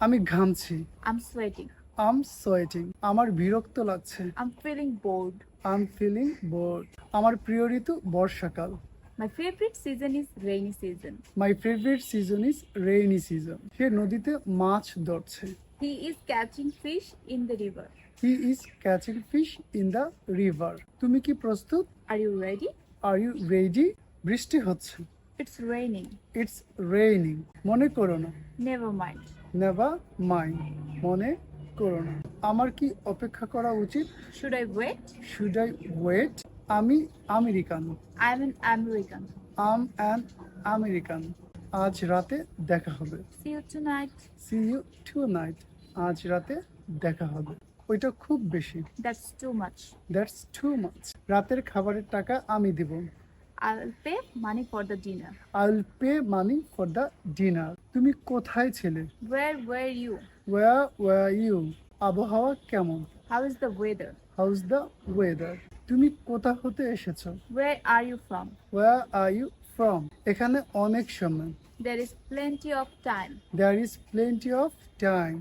আমি ঘামছি I'm sweating. Um sweating আমার বিরক্ত লাগছে I'm feeling bored. I am feeling bored আমার প্রিয় ঋতু বর্ষাকাল My favorite season is rainy season. My favourite season is rainy season সে নদীতে মাছ ধরছে He is catching fish in the river. He is catching fish in the river তুমি কি প্রস্তুত Are you ready? Are you ready বৃষ্টি হচ্ছে It's raining. It's raining মনে করো না Never mind. নেভার মাইন্ড মনে করো না। আমার কি অপেক্ষা করা উচিত? Should I wait? Should I wait আমি American. I'm an American. I'm an American আজ রাতে দেখা হবে। See you tonight. See you tonight আজ রাতে দেখা হবে। ওইটা খুব বেশি। That's too much. That's too much রাতের খাবারের টাকা আমি দিব। I'll pay money for the dinner. Will pay money for the dinner তুমি কোথায় ছিলে Where were you? Where were you আবহাওয়া কেমন How is the weather? How's the weather তুমি কোথা হতে এসেছ Where are you from? Where are you from? এখানে অনেক সময় There is plenty of time. There is plenty of time